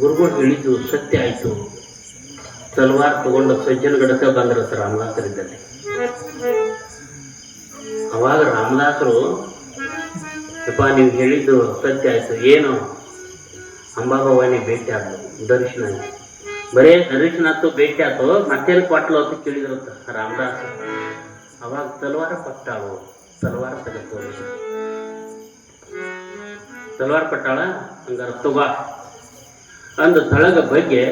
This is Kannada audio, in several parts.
ಗುರುಗಳು ಹೇಳಿದ್ದು ಸತ್ಯ ಆಯಿತು. ತಲ್ವಾರ್ ತಗೊಂಡು ಸಜ್ಜನ ಗಡಕ ಬಂದ್ರ ರಾಮದಾಸರಿದ್ದಲ್ಲಿ. ಅವಾಗ ರಾಮದಾಸರು, ಯಪ್ಪ ನೀವು ಹೇಳಿದ್ದು ಸತ್ಯ ಆಯಿತು. ಏನು? ಅಂಬಾಭವಾನಿ ಭೇಟಿ ಆದ್ರು ದರ್ಶನ. ಬರೇ ದರ್ಶನ ಆಯ್ತು ಭೇಟಿ ಆಯ್ತು ಮತ್ತೇನು ಕೊಟ್ಲು ಅಂತ ಕೇಳಿದ್ರು ರಾಮದಾಸ ಅವಾಗ ತಲವಾರ ಪಟ್ಟಾಳು. ತಲವಾರ ತಗತ್ತು ತಲವಾರ ಪಟ್ಟಾಳ? ಹಂಗಾರ ತುಗ. ಅಂದ ಸ್ಥಳದ ಬಗ್ಗೆ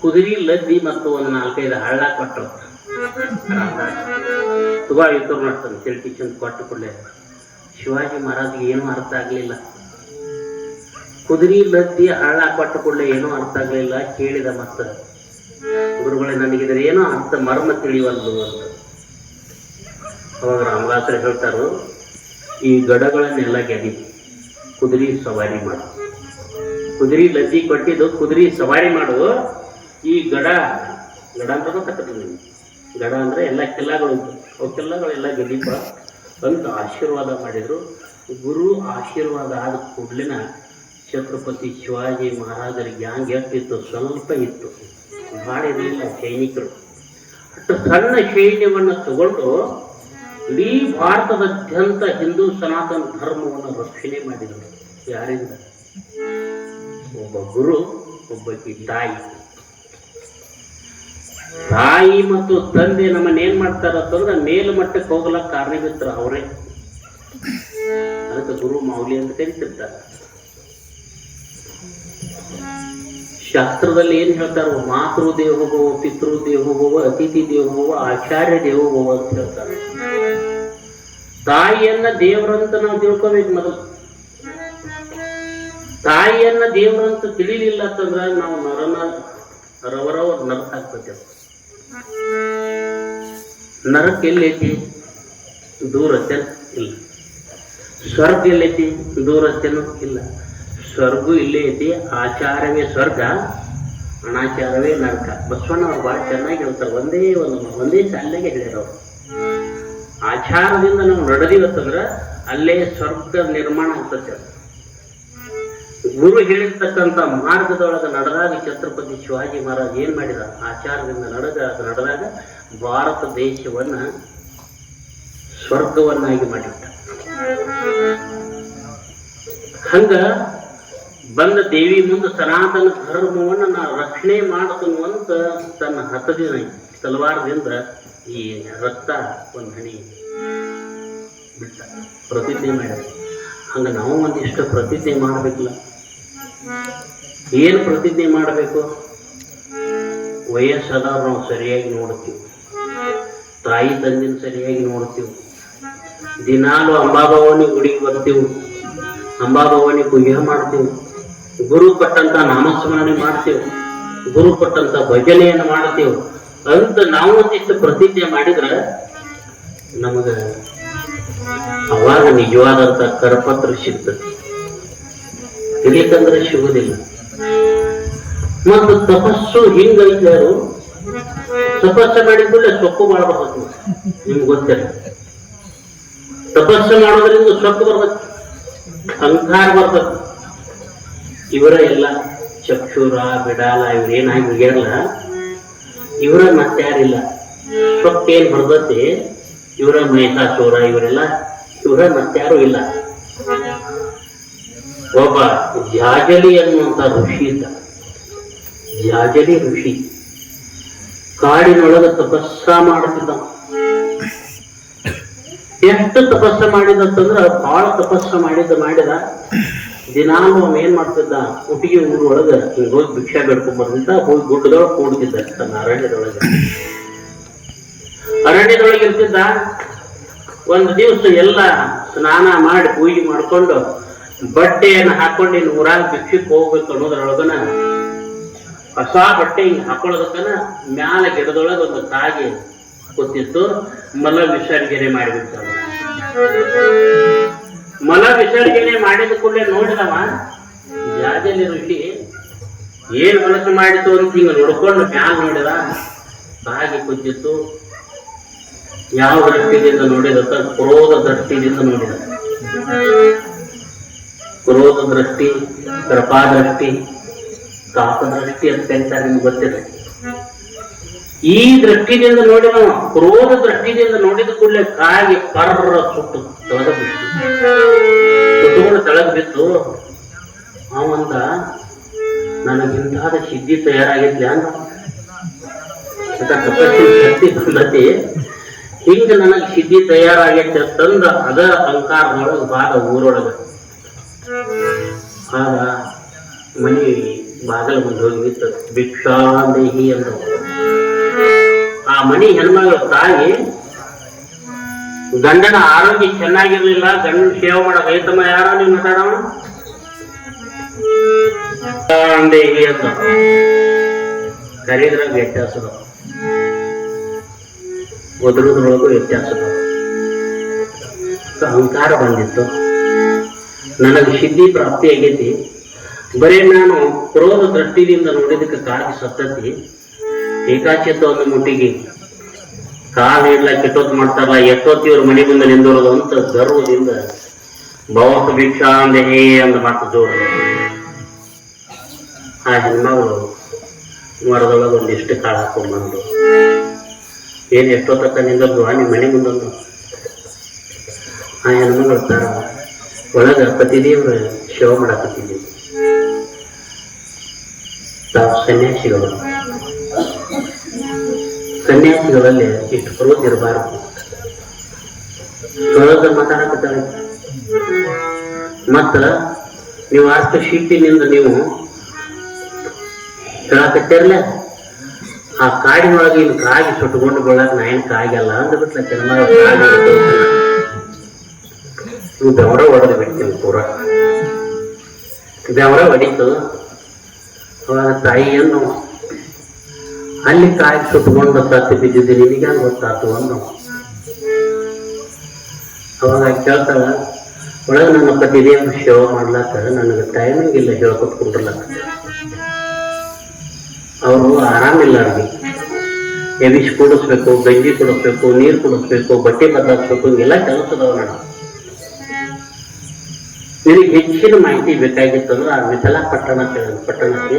ಕುದುರೆ, ಲದ್ದಿ ಮತ್ತು ಒಂದು ನಾಲ್ಕೈದು ಹಳ್ಳ ಕೊಟ್ಟರು. ರಾಮದಾಸ ತುಗ ಇತ್ತು ಮಾಡ್ತಾನೆ ತಿಳ್ಕಿ ಚಂದ ಕೊಟ್ಟು ಕೊಡಲೇ, ಶಿವಾಜಿ ಮಹಾರಾಜ್ಗೆ ಏನೂ ಅರ್ಥ ಆಗಲಿಲ್ಲ. ಕುದುರೆ, ಲದ್ದಿ, ಹಳ್ಳ ಕೊಟ್ಟು ಕೂಡಲೇ ಏನೂ ಅರ್ಥ ಆಗಲಿಲ್ಲ, ಕೇಳಿದ ಮತ್ತ, ಗುರುಗಳೇ, ನನಗಿದ್ರೆ ಏನೋ ಅರ್ಥ ಮರ್ಮ ತಿಳಿವಲ್ದು ಅಂತ. ಅವಾಗ ರಾಮದಾಸರು ಹೇಳ್ತಾರು, ಈ ಗಡಗಳನ್ನೆಲ್ಲ ಗೆದಿ, ಕುದುರೆ ಸವಾರಿ ಮಾಡು. ಕುದುರೆ ಲದ್ದಿ ಕೊಟ್ಟಿದ್ದು ಕುದುರೆ ಸವಾರಿ ಮಾಡು ಈ ಗಡ ಗಡ ಅಂತ ಗೊತ್ತಾಗ್ತದೆ ಗಡ ಅಂದರೆ ಎಲ್ಲ ಕಿಲ್ಲಗಳು ಅವು ಕಿಲ್ಲಗಳೆಲ್ಲ ಗೆದೀಪ ಅಂತ ಆಶೀರ್ವಾದ ಮಾಡಿದರು. ಗುರು ಆಶೀರ್ವಾದ ಆದ ಕೂಡಲಿನ ಛತ್ರಪತಿ ಶಿವಾಜಿ ಮಹಾರಾಜರಿಗೆ ಹ್ಯಾಂಗ ಎಷ್ಟಿತ್ತು ಸ್ವಲ್ಪ ಇತ್ತು. ಭಾಳ ಇರಲಿಲ್ಲ ಸೈನಿಕರು. ಅಷ್ಟು ಸಣ್ಣ ಸೈನ್ಯವನ್ನು ತಗೊಂಡು ಇಡೀ ಭಾರತದಾದ್ಯಂತ ಹಿಂದೂ ಸನಾತನ ಧರ್ಮವನ್ನು ರಕ್ಷಣೆ ಮಾಡಿದರು ಯಾರಿಂದ? ಒಬ್ಬ ಗುರು ಒಬ್ಬಕಿ ತಾಯಿ. ತಾಯಿ ಮತ್ತು ತಂದೆ ನಮ್ಮನ್ನ ಏನ್ ಮಾಡ್ತಾರ ಅಂತಂದ್ರೆ ಮೇಲ್ಮಟ್ಟಕ್ಕೆ ಹೋಗ್ಲಕ್ಕ ಕಾರಣವಿತ್ರ ಅವರೇ. ಅದಕ್ಕೆ ಗುರು ಮಾವಲಿ ಅಂತ ಕರಿತಿರ್ತಾರೆ ಶಾಸ್ತ್ರದಲ್ಲಿ ಏನ್ ಹೇಳ್ತಾರೋ? ಮಾತೃ ದೇವೋಭವ ಪಿತೃ ದೇವೋಭವ ಅತಿಥಿ ದೇವೋಭವ ಆಚಾರ್ಯ ದೇವೋಭವ ಅಂತ ಹೇಳ್ತಾರೆ. ತಾಯಿಯನ್ನ ದೇವರಂತ ನಾವು ತಿಳ್ಕೊಬೇಕು ಮೊದಲು. ತಾಯಿಯನ್ನ ದೇವರಂತ ತಿಳಿಲಿಲ್ಲ ಅಂತಂದ್ರೆ ನಾವು ನರನ ರವರವ ನರಕ ಹಾಕ್ಬೇಕು ನರಕ ಎಲ್ಲೈತಿ? ದೂರ ಇಲ್ಲ. ಸ್ವರ್ಗ ಎಲ್ಲೈತಿ? ದೂರ ಇಲ್ಲ. ಸ್ವರ್ಗ ಇಲ್ಲೇ ಐತಿ, ಆಚಾರವೇ ಸ್ವರ್ಗ, ಅನಾಚಾರವೇ ನರಕ. ಬಸವಣ್ಣ ಅವ್ರು ಭಾಳ ಚೆನ್ನಾಗಿ ಹೇಳ್ತಾರೆ, ಒಂದೇ ಒಂದು ಒಂದೇ ಶಾಲೆಗೆ ಹೇಳಿದ್ರು ಆಚಾರದಿಂದ ನಾವು ನಡೆದಿವತ್ತಂದ್ರೆ ಅಲ್ಲೇ ಸ್ವರ್ಗ ನಿರ್ಮಾಣ ಆಗ್ತದೆ ಗುರು ಹೇಳಿರ್ತಕ್ಕಂಥ ಮಾರ್ಗದೊಳಗೆ ನಡೆದಾಗ ಛತ್ರಪತಿ ಶಿವಾಜಿ ಮಹಾರಾಜ್ ಏನು ಮಾಡಿದ? ಆಚಾರದಿಂದ ನಡೆದ ನಡೆದಾಗ ಭಾರತ ದೇಶವನ್ನ ಸ್ವರ್ಗವನ್ನಾಗಿ ಮಾಡಿಟ್ಟ. ಹಂಗ ಬಂದ ದೇವಿ ಮುಂದೆ ಸನಾತನ ಧರ್ಮವನ್ನು ನಾ ರಕ್ಷಣೆ ಅಂತ ತನ್ನ ಹತದಿನ ತಲವಾರದಿಂದ ಈ ರಕ್ತ ಒಂದು ಹಣಿ ಬಿಟ್ಟ. ಪ್ರತಿಜ್ಞೆ ಮಾಡಿದ. ಹಂಗ ನಾವು ಒಂದಿಷ್ಟು ಪ್ರತಿಜ್ಞೆ ಮಾಡಬೇಕಿಲ್ಲ. ಏನು ಪ್ರತಿಜ್ಞೆ ಮಾಡಬೇಕು? ವಯಸ್ಸಾದಾಗ ನಾವು ಸರಿಯಾಗಿ ನೋಡ್ತೀವಿ. ತಾಯಿ ತಂದಿನ ಸರಿಯಾಗಿ ನೋಡ್ತೀವಿ. ದಿನಾಲು ಅಂಬಾಭವನಿ ಗುಡಿಗೆ ಬರ್ತೀವಿ. ಅಂಬಾಭವನಿ ಪೂಜೆ ಮಾಡ್ತೀವಿ. ಗುರು ಕೊಟ್ಟಂತ ನಾಮಸ್ಮರಣೆ ಮಾಡ್ತೀವಿ. ಗುರು ಕೊಟ್ಟಂತ ಭಜನೆಯನ್ನು ಮಾಡ್ತೀವಿ. ಅಂತ ನಾವು ಒಂದಿಷ್ಟು ಪ್ರತಿಜ್ಞೆ ಮಾಡಿದ್ರೆ ನಮಗೆ ಅವಾಗ ನಿಜವಾದಂತ ಕರಪತ್ರ ಸಿಗ್ತದೆ. ಇಲ್ಲಿಕಂದ್ರೆ ಸಿಗುದಿಲ್ಲ. ಮತ್ತು ತಪಸ್ಸು ಹಿಂಗ ಯಾರು ತಪಸ್ಸು ಮಾಡಿದ್ಮೇಲೆ ಸೊಕ್ಕು ಮಾಡಬಹುದು. ನಿಮ್ಗೆ ಗೊತ್ತಿಲ್ಲ ತಪಸ್ಸು ಮಾಡೋದ್ರಿಂದ ಸೊಕ್ಕು ಬರ್ಬೇಕು. ಅಹಂಕಾರ ಬರ್ಬೇಕು. ಇವರ ಎಲ್ಲ ಚಕ್ಷುರ, ಬಿಡಾಲ, ಇವ್ರೇನಾಗಿ ಹೋಗ್ಯಾರಲ್ಲ ಇವರ ಮತ್ತಾರಿಲ್ಲ ಏನ್ ಬರ್ತತಿ ಇವರ ಮಹಿಷಾಸುರ ಇವರೆಲ್ಲ ಇವರ ಮತ್ತಾರು ಇಲ್ಲ. ಒಬ್ಬ ಜಾಜಲಿ ಅನ್ನುವಂತ ಋಷಿ ಇದ್ದ. ಜಾಜಲಿ ಋಷಿ. ಕಾಡಿನೊಳಗ ತಪಸ್ಸ ಮಾಡುತ್ತಿದ್ದ ಎಷ್ಟು ತಪಸ್ಸ ಮಾಡಿದ ಅಂತಂದ್ರ ಬಹಳ ತಪಸ್ಸ ಮಾಡಿದ ಮಾಡಿದ. ದಿನಾಲು ಅವ್ನು ಏನ್ ಮಾಡ್ತಿದ್ದ? ಉಟಿಗೆ ಊರೊಳಗ ಹೋಗಿ ಭಿಕ್ಷೆ ಬೇಡ್ಕೊಂಡ್ ಬರ್ತಿದ್ದ ಹೋಗಿ ಗುಡ್ಡದೊಳಗೆ ಕೂಡ್ತಿದ್ದ ತನ್ನ ಅರಣ್ಯದೊಳಗ. ಅರಣ್ಯದೊಳಗೆ ಇರ್ತಿದ್ದ ಒಂದು ದಿವಸ ಎಲ್ಲ ಸ್ನಾನ ಮಾಡಿ ಪೂಜೆ ಮಾಡ್ಕೊಂಡು ಬಟ್ಟೆಯನ್ನು ಹಾಕೊಂಡು ಇನ್ನು ಊರಾಗ ಬಿಕ್ಕಿಕ್ ಹೋಗ್ಬೇಕು ಅನ್ನೋದ್ರೊಳಗನ ಹೊಸ ಬಟ್ಟೆ ಹಿಂಗ್ ಹಾಕೊಳ್ಳೋದಕ್ಕನ ಮ್ಯಾಲ ಗಿಡದೊಳಗ ಒಂದು ಕಾಗೆ ಕೂತಿತ್ತು, ಮಲ ವಿಸರ್ಜನೆ ಮಾಡಿಬಿಟ್ಟು ಮಲ ವಿಸರ್ಜನೆ ಮಾಡಿದ ಕೂಡಲೇ ನೋಡಿದವ ಜಾಜಲಿ ಋಷಿ ಏನ್ ಮನಸ್ಸು ಮಾಡಿತು ಅಂತ ಹಿಂಗ ನೋಡ್ಕೊಂಡು ಮ್ಯಾಲ ನೋಡಿದ ಕಾಗೆ ಕೂತಿತ್ತು, ಯಾವ ದೃಷ್ಟಿಯಿಂದ ನೋಡಿದ ಕ್ರೋಧ ದೃಷ್ಟಿಯಿಂದ ನೋಡಿದ. ಕ್ರೋಧ ದೃಷ್ಟಿ ಕೃಪಾ ದೃಷ್ಟಿ ಕಾಕ ದೃಷ್ಟಿ ಅಂತ ಹೇಳ್ತಾರೆ ನಿಮ್ಗೆ ಗೊತ್ತಿದೆ ಈ ದೃಷ್ಟಿದಿಂದ ನೋಡಿ ನಾವು ಕ್ರೋಧ ದೃಷ್ಟಿಯಿಂದ ನೋಡಿದ ಕೂಡಲೇ ಕಾಗಿ ಪರ್ರ ಸುಟ್ಟು ತಳಗ ಬಿತ್ತು ಸುತ್ತುಕೊಂಡು ತಳಗ ಬಿತ್ತು ಅವಂದ ನನಗಿಂತಾದ ಸಿದ್ಧಿ ತಯಾರಾಗಿದ್ದೆ ಅಂತ ಶಕ್ತಿ ಬಂದತಿ. ಹಿಂಗ ನನಗೆ ಸಿದ್ಧಿ ತಯಾರಾಗೈತೆ ತಂದ ಅದ ಅಲಂಕಾರದೊಳಗ ಬಾದ ಊರೊಳಗ. ಆಗ ಮನಿ ಬಾಗಲ ಮುಂದೆ ಹೋಗಿ ನಿಂತು, ಭಿಕ್ಷಾಂದೇಹಿ ಅಂದ ಆ ಮನಿ ಹೆಣ್ಮಗಳ ತಾಯಿ ಗಂಡನ ಆರೋಗ್ಯ ಚೆನ್ನಾಗಿರ್ಲಿಲ್ಲ, ಗಂಡನ ಸೇವೆ ಮಾಡೋ ರೈತಮ್ಮ ಯಾರ? ನೀವು ಮಾತಾಡೋಣ ಭಿಕ್ಷಾಂದೇಹಿ ಅಂತ ಕರೀದ್ರಾಗ ವ್ಯತ್ಯಾಸದ ಒದರುದ್ರೊಳಗೂ ವ್ಯತ್ಯಾಸದ. ಅಹಂಕಾರ ಬಂದಿತ್ತು. ನನಗೆ ಸಿದ್ಧಿ ಪ್ರಾಪ್ತಿ ಆಗೈತಿ. ಬರೀ ನಾನು ಕ್ರೋಧ ದೃಷ್ಟಿಯಿಂದ ನೋಡಿದಕ್ಕೆ ಕಾಗಿ ಸತ್ತತಿ ಏಕಾಚಿತ್ತ ಒಂದು ಮುಟ್ಟಿಗೆ. ಕಾಲು ಇಲ್ಲ ಕೆಟ್ಟೋತ್ ಮಾಡ್ತಾರಲ್ಲ ಎಷ್ಟೊತ್ತಿ ಇವ್ರ ಮನೆ ಮುಂದೆ ನಿಂದಿರೋದು ಅಂತ ಗರ್ವದಿಂದ ಭವತ್ ಭಿಕ್ಷಾ ಅಂದ ಹೇ ಅಂದ ಮಾತು ಜೋರು. ಆ ಹೆಣ್ಮಗಳು ಮರದೊಳಗೆ ಒಂದಿಷ್ಟು ಕಾಳು ಹಾಕೊಂಡ್ಬಂದು ಏನ್ ಎಷ್ಟೊತ್ತಕ್ಕ ನಿಂದದ್ದು? ನಿಮ್ಮ ಮನೆ ಮುಂದೊಂದು. ಆ ಹೆಣ್ಮಗಳು ತರ ಒಳಗ ಪತಿದೇವ್ರ ಶೋ ಮಾಡಕತ್ತಿದ್ದೀವಿ ನಾವು ಸನ್ಯಾಸಿಗಳು. ಸನ್ಯಾಸಿಗಳಲ್ಲಿ ಇಷ್ಟು ಕ್ರೋಧ ಇರಬಾರದು? ಕ್ರೋಧ ಮಾತಾಡಕತ್ತಾಳೆ ಮತ್ತ ನೀವು ಅಷ್ಟು ಶಿಟ್ಟಿನಿಂದ ನೀವು ಹೇಳಕತ್ತಿರ್ಲ ಆ ಕಾಡಿನೊಳಗೆ ಇನ್ನು ಕಾಗಿ ಸುಟ್ಟುಕೊಂಡು ಬಳ್ಳಾಕ ನಾ ಏನು ಕಾಗಲ್ಲ ಅಂದ್ಬಿಟ್ಲ ಚೆನ್ನ ಇವು ಬೆವರ ಹೊಡೆದು ಬಿಡ್ತೀನಿ ಪೂರ ಬೆವರ ಹೊಡಿತು ಅವಾಗ ತಾಯಿಯನ್ನು ಅಲ್ಲಿ ಕಾಯಿ ಸುಟ್ಕೊಂಡು ತತ್ತಿ ಬಿದ್ದಿದ್ದು ನಿನಗೆ ಹಂಗೆ ಗೊತ್ತಾತು ಅವಾಗ ಕೇಳ್ತಾಳ, ಒಳಗೆ ನನ್ನ ಪತಿದೇವ್ರ ಸೇವೆ ಮಾಡ್ಲಾಕ ನನಗೆ ಟೈಮಿಂಗ್ ಇಲ್ಲ ಹೇಳ್ಕೊತ್ ಕುಂಡ್ರಲಕ್ಕ ಅವರು ಆರಾಮಿಲ್ಲ ಅವ್ರಿಗೆ ಎವಿಸ್ ಕುಡಿಸ್ಬೇಕು ಗಂಜಿ ಕುಡಿಸ್ಬೇಕು, ನೀರು ಕುಡಿಸ್ಬೇಕು, ಬಟ್ಟೆ ಬದಲಾಯಿಸ್ಬೇಕು ಹಿಂಗೆಲ್ಲ ಕೆಲಸದವ ನಾನು ನಿನಗೆ ಹೆಚ್ಚಿನ ಮಾಹಿತಿ ಬೇಕಾಗಿತ್ತು ಅಂದ್ರೆ ಆ ವಿಠಲ ಪಟ್ಟಣ ಪಟ್ಟಣಕ್ಕೆ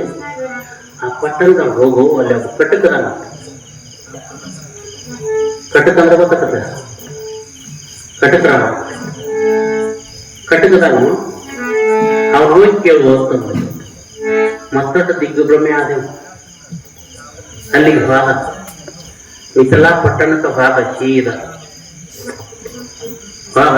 ಆ ಪಟ್ಟಣದ ಹೋಗು ಅಲ್ಲಿ ಒಬ್ಬ ಕಟಕದಾನ ಕಟಕ ಅಂದ್ರೆ ಗೊತ್ತಾಗತ್ತೆ ಕಟಕರಾಮ ಕಟಕದಾನು ಅವ್ರು ಹೋಗಿ ಕೇಳು ಅಂತಂದ್ರು ಮತ್ತೊಟ್ಟ ದಿಗ್ಭ್ರಮೆ ಆದೆವು ಅಲ್ಲಿಗೆ ಹೋದ. ವಿಠಲ ಪಟ್ಟಣಕ್ಕೆ ಹೋದ ಸೀದ ಹೋದ.